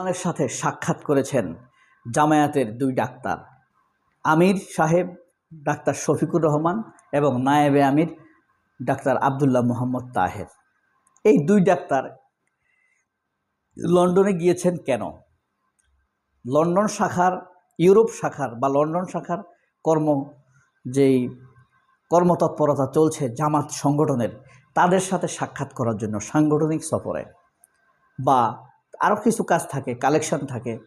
রহমানের সাথে সাক্ষাৎ করেছেন জামায়াতের দুই ডাক্তার, আমির সাহেব, ডাক্তার শফিকুর রহমান এবং নায়েবে আমির, ডাক্তার আবদুল্লাহ মোহাম্মদ তাহের। এই দুই ডাক্তার লন্ডনে গিয়েছেন কেন? লন্ডন শাখার, ইউরোপ শাখার বা লন্ডন শাখার কর্ম যেই কর্মতৎপরতা চলছে জামাত সংগঠনের, তাদের সাথে সাক্ষাৎ করার জন্য সাংগঠনিক সফরে বা আরও কিছু কাজ থাকে কালেকশন থাকে।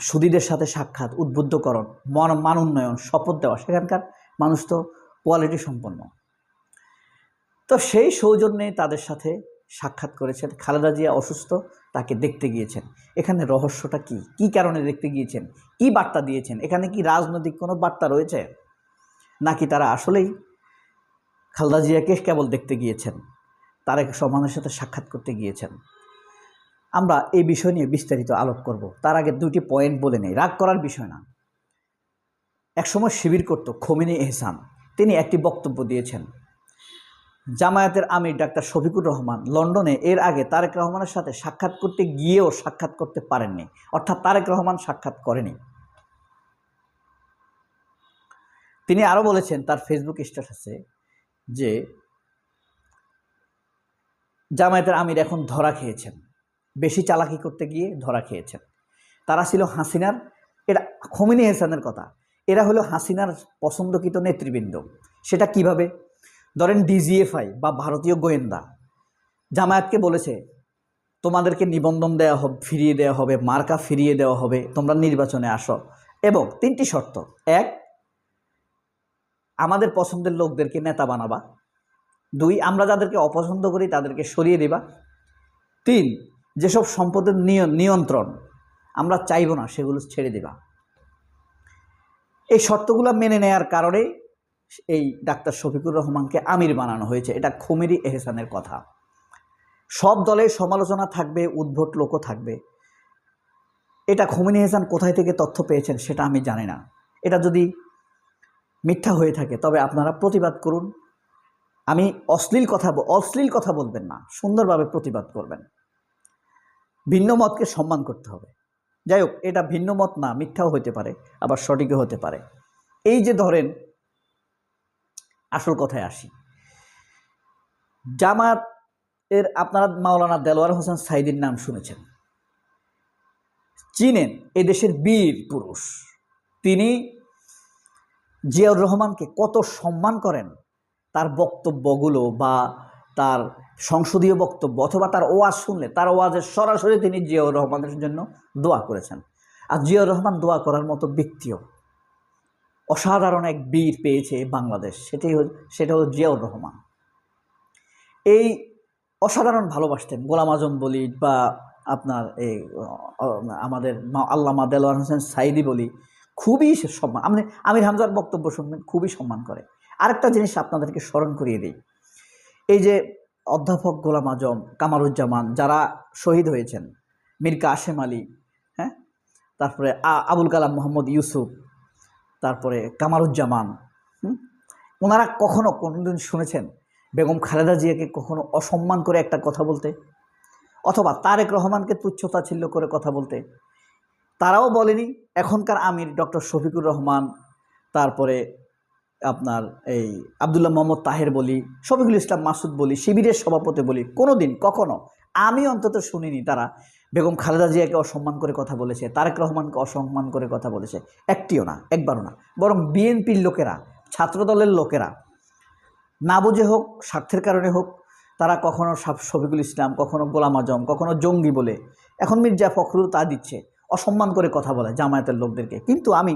সুদীদের সাথে সাক্ষাৎ, উদ্বুদ্ধকরণ, মন, মান উন্নয়ন, শপথ দেওয়া, সেখানকার মানুষ তো কোয়ালিটি সম্পন্ন। তো সেই সৌজন্যে তাদের সাথে সাক্ষাৎ করেছেন, খালেদা জিয়া অসুস্থ, তাকে দেখতে গিয়েছেন। এখানে রহস্যটা কি? কি কারণে দেখতে গিয়েছেন? কি বার্তা দিয়েছেন? এখানে কি রাজনৈতিক কোনো বার্তা রয়েছে? নাকি তারা আসলেই খালেদা জিয়াকে কেবল দেখতে গিয়েছেন? তারেক সমানের সাথে সাক্ষাৎ করতে গিয়েছেন। আমরা এই বিষয় নিয়ে বিস্তারিত আলোপ করব। তার আগে দুটি পয়েন্ট বলে নেই। রাগ করার বিষয় না। একসময় শিবির করত খমিনী এহসান। তিনি একটি বক্তব্য দিয়েছেন। জামায়াতের আমির ডাক্তার শফিকুর রহমান লন্ডনে এর আগে তারেক রহমানের সাথে সাক্ষাৎ করতে গিয়েও সাক্ষাৎ করতে পারেননি। অর্থাৎ তারেক রহমান সাক্ষাৎ করেনি। তিনি আরও বলেছেন তার ফেসবুক স্ট্যাটাসে যে, জামায়াতের আমির এখন ধরা খেয়েছেন। বেশি চালাকি করতে গিয়ে ধরা খেয়েছেন। তারা ছিল হাসিনার এটা খমিনী হেসানের কথা। এরা হলো হাসিনার পছন্দকৃত নেতৃবৃন্দ। সেটা কীভাবে? ধরেন ডিজিএফআই বা ভারতীয় গোয়েন্দা জামায়াতকে বলেছে, তোমাদেরকে নিবন্ধন দেওয়া হবে, ফিরিয়ে দেওয়া হবে, মার্কা ফিরিয়ে দেওয়া হবে, তোমরা নির্বাচনে আসো। এবং তিনটি শর্ত। এক, আমাদের পছন্দের লোকদেরকে নেতা বানাবা। দুই, আমরা যাদেরকে অপছন্দ করি তাদেরকে সরিয়ে দেবা। তিন যেসব সম্পদের নিয়- নিয়ন্ত্রণ আমরা চাইব না, সেগুলো ছেড়ে দিবা। এই শর্তগুলো মেনে নেয়ার কারণে এই ডাক্তার শফিকুর রহমানকে আমির বানানো হয়েছে। এটা খুমেরি এহসানের কথা। সব দলের সমালোচনা থাকবে, উদ্ভট লোকও থাকবে। এটা খুমিনি এহসান কোথায় থেকে তথ্য পেয়েছেন সেটা আমি জানি না। এটা যদি মিথ্যা হয়ে থাকে, তবে আপনারা প্রতিবাদ করুন। আমি অশ্লীল কথা অশ্লীল কথা বলবেন না, সুন্দরভাবে প্রতিবাদ করবেন। ভিন্ন মতকে সম্মান করতে হবে। যাই হোক, এটা ভিন্ন মত না, মিথ্যাও হতে পারে, আবার সঠিকও হতে পারে। এই যে ধরেন, আসল কথায় আসি। জামাত এর আপনারা মাওলানা দেলোয়ার হোসেন সাইদির নাম শুনেছেন। চিনেন এদেশের বীর পুরুষ। তিনি জিয়াউর রহমানকে কত সম্মান করেন, তার বক্তব্যগুলো বা তার সংসদীয় বক্তব্য অথবা তার ওয়াজ শুনলে, তার ওয়াজের সরাসরি তিনি জিয়াউর রহমানের জন্য দোয়া করেছেন। আর জিয়াউর রহমান দোয়া করার মতো ব্যক্তিও অসাধারণ এক বীর পেয়েছে বাংলাদেশ। সেটাই সেটা হলো জিয়াউর রহমান। এই অসাধারণ ভালোবাসতেন গোলাম আজম বলি বা আপনার এই আমাদের আল্লামা দেলোয়ার হোসেন সাইদি বলি, খুবই সম্মান, আপনি, আমির হামজার বক্তব্য শুনবেন, খুবই সম্মান করে। আরেকটা জিনিস আপনাদেরকে স্মরণ করিয়ে দিই। এই যে অধ্যাপক গোলাম আজম কামারুজ্জামান যারা শহীদ হয়েছেন মীর কাশেম আলী হ্যাঁ? তারপরে আবুল কালাম মোহাম্মদ ইউসুফ, তারপরে কামারুজ্জামান? ওনারা কখনো কোনোদিন শুনেছেন বেগম খালেদা জিয়াকে কখনো অসম্মান করে একটা কথা বলতে? অথবা তারেক রহমানকে তুচ্ছতাচ্ছিল্য করে কথা বলতে? তারাও বলেনি, এখনকার আমির ডক্টর শফিকুর রহমান, তারপরে আপনার এই আবদুল্লাহ মোহাম্মদ তাহের বলি, শফিকুল ইসলাম মাসুদ বলি, শিবিরের সভাপতি বলি কোনো দিন কখনো আমি অন্তত শুনিনি তারা বেগম খালেদা জিয়াকে অসম্মান করে কথা বলেছে, তারেক রহমানকে অসম্মান করে কথা বলেছে। একটিও না, একবারও না। বরং বিএনপির লোকেরা, ছাত্রদলের লোকেরা, না বুঝে হোক, স্বার্থের কারণে হোক, তারা কখনো শফিকুল ইসলাম, কখনো গোলাম আজম, কখনো জঙ্গি বলে, এখন মির্জা ফখরুল তা দিচ্ছে, অসম্মান করে কথা বলে জামায়াতের লোকদেরকে। কিন্তু আমি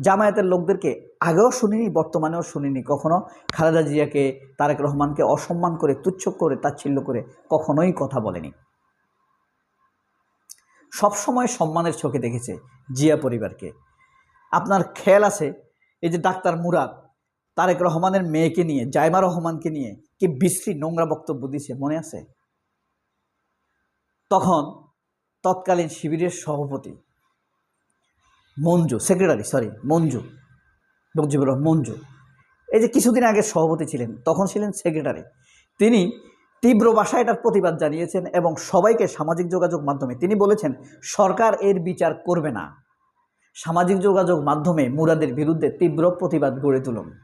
জামায়াতের লোকদেরকে আগেও শুনিনি, বর্তমানেও শুনিনি। কখনো খালেদা জিয়াকে, তারেক রহমানকে অসম্মান করে, তুচ্ছ করে, তাচ্ছিল্য করে কখনোই কথা বলেনি। সবসময় সম্মানের চোখে দেখেছে জিয়া পরিবারকে। আপনার খেয়াল আছে, এই যে ডাক্তার মুরাদ, তারেক রহমানের মেয়েকে নিয়ে, জাইমা রহমানকে নিয়ে কি বিশ্রী নোংরা বক্তব্য দিছে মনে আছে? তখন তৎকালীন শিবিরের সভাপতি মঞ্জু সেক্রেটারি সরি মঞ্জু মুজিবুর রহমান মঞ্জু। এই যে কিছুদিন আগে সভাপতি ছিলেন, তখন ছিলেন সেক্রেটারি তিনি তীব্র ভাষায় এটার প্রতিবাদ জানিয়েছেন এবং সবাইকে সামাজিক যোগাযোগ মাধ্যমে, তিনি বলেছেন, সরকার এর বিচার করবে না। সামাজিক যোগাযোগ মাধ্যমে মুরাদের বিরুদ্ধে তীব্র প্রতিবাদ গড়ে তুলুন।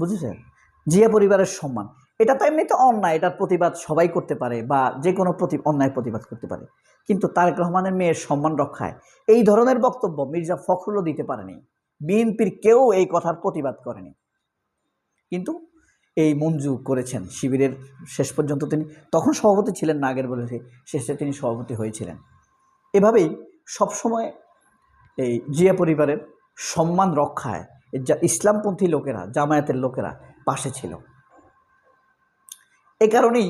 বুঝেছেন? জিয়া পরিবারের সম্মান। এটা তো এমনিতে অন্যায়, এটার প্রতিবাদ সবাই করতে পারে বা যে কোনো প্রতি, অন্যায় প্রতিবাদ করতে পারে। কিন্তু তারেক রহমানের মেয়ের সম্মান রক্ষায় এই ধরনের বক্তব্য মির্জা ফখরুলও দিতে পারেনি। বিএনপির কেউ এই কথার প্রতিবাদ করেনি। কিন্তু এই মঞ্জু করেছেন শিবিরের শেষ পর্যন্ত তিনি, তখন সভাপতি ছিলেন না আগের বলেছে শেষে তিনি সভাপতি হয়েছিলেন। এভাবেই সবসময় এই জিয়া পরিবারের সম্মান রক্ষায় যা ইসলামপন্থী লোকেরা, জামায়াতের লোকেরা পাশে ছিল। এ কারণেই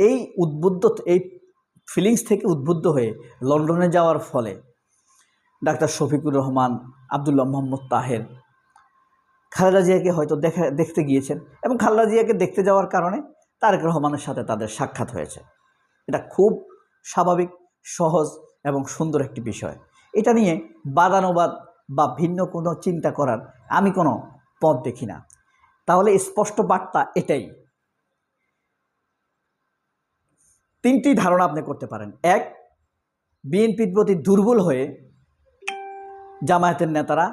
এই উদ্বুদ্ধ এই ফিলিংস থেকে উদ্বুদ্ধ হয়ে লন্ডনে যাওয়ার ফলে ডাক্তার শফিকুর রহমান, আবদুল্লাহ মোহাম্মদ তাহের, খালেদা জিয়াকে হয়তো দেখা, দেখতে গিয়েছেন এবং খালেদা জিয়াকে দেখতে যাওয়ার কারণে তারেক রহমানের সাথে তাদের সাক্ষাৎ হয়েছে। এটা খুব স্বাভাবিক, সহজ এবং সুন্দর একটি বিষয়। এটা নিয়ে বাদানুবাদ বা ভিন্ন কোনো চিন্তা করার আমি কোনো পথ দেখি না। তাহলে স্পষ্ট বার্তা এটাই। তিনটি ধারণা আপনি করতে পারেন। এক, বিএনপির প্রতি দুর্বল হয়ে জামায়াতের নেতারা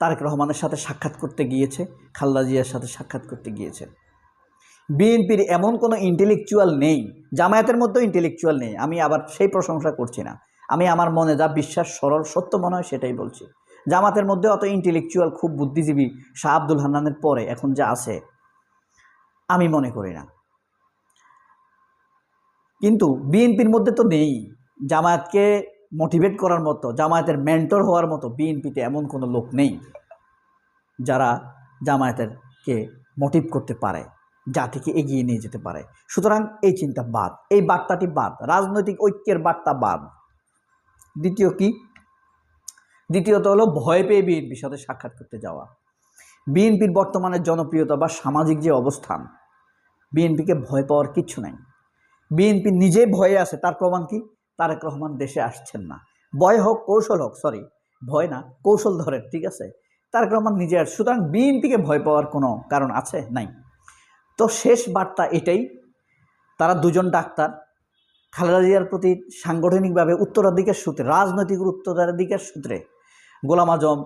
তারেক রহমানের সাথে সাক্ষাৎ করতে গিয়েছে, খালেদা জিয়ার সাথে সাক্ষাৎ করতে গিয়েছে। বিএনপির এমন কোনো ইন্টেলেকচুয়াল নেই, জামায়াতের মধ্যেও ইন্টেলেকচুয়াল নেই, আমি আবার সেই প্রশংসা করছি না। আমি আমার মনে যা বিশ্বাস, সরল, সত্য মনে হয় সেটাই বলছি। জামাতের মধ্যে অত ইন্টেলেকচুয়াল খুব বুদ্ধিজীবী শাহ আব্দুল হান্নানের পরে এখন যা আছে, আমি মনে করি না। কিন্তু বিএনপির মধ্যে তো নেই। জামায়াতকে মোটিভেট করার মতো, জামায়াতের মেন্টর হওয়ার মতো বিএনপিতে এমন কোনো লোক নেই, যারা জামায়াতেরকে মোটিভ করতে পারে, জাতিকে এগিয়ে নিয়ে যেতে পারে। সুতরাং এই চিন্তা বাদ, এই বার্তাটি বাদ, রাজনৈতিক ঐক্যের বার্তা বাদ। দ্বিতীয় কি? দ্বিতীয়ত হলো ভয় পেয়ে বিএনপির সাথে সাক্ষাৎ করতে যাওয়া। বিএনপির বর্তমানে জনপ্রিয়তা বা সামাজিক যে অবস্থান, বিএনপিকে ভয় পাওয়ার কিচ্ছু নাই। বিএনপি নিজে ভয়ে আছে, তার প্রমাণ কি? তারেক রহমান দেশে আসছেন না। ভয় হোক, কৌশল হোক সরি ভয় না, কৌশল ধরেন, ঠিক আছে? তারেক রহমান নিজে আস সুতরাং বিএনপিকে ভয় পাওয়ার কোনো কারণ আছে? নাই। তো শেষ বার্তা এটাই, তারা দুজন ডাক্তার, খালেদা জিয়ার প্রতি সাংগঠনিকভাবে উত্তরাধিকার সূত্রে, রাজনৈতিক উত্তরাধিকার সূত্রে, গোলাম আজম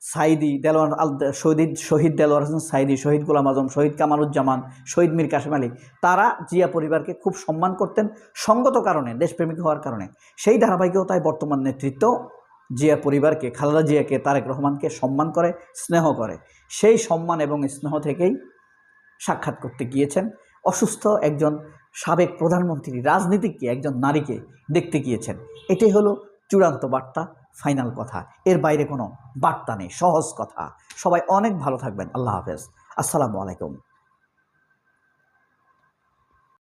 সাইদি দেলোয়ার আল শহীদ শহীদ দেলোয়ার হোসেন সাইদি, শহীদ গোলাম আজম, শহীদ কামারুজ্জামান শহীদ মীর কাশেম আলী, তারা জিয়া পরিবারকে খুব সম্মান করতেন সঙ্গত কারণে, দেশপ্রেমিক হওয়ার কারণে। সেই ধারাবাহিকতায় বর্তমান নেতৃত্ব জিয়া পরিবারকে, খালেদা জিয়াকে, তারেক রহমানকে সম্মান করে, স্নেহ করে। সেই সম্মান এবং স্নেহ থেকেই সাক্ষাৎ করতে গিয়েছেন অসুস্থ একজন সাবেক প্রধানমন্ত্রী, রাজনীতিককে, একজন নারীকে দেখতে গিয়েছেন। এটাই হলো চূড়ান্ত বার্তা। ফাইনাল কথা। এর বাইরে কোনো বার্তা নেই, সহজ কথা। সবাই অনেক ভালো থাকবেন। আল্লাহ হাফেজ। আসসালামু আলাইকুম।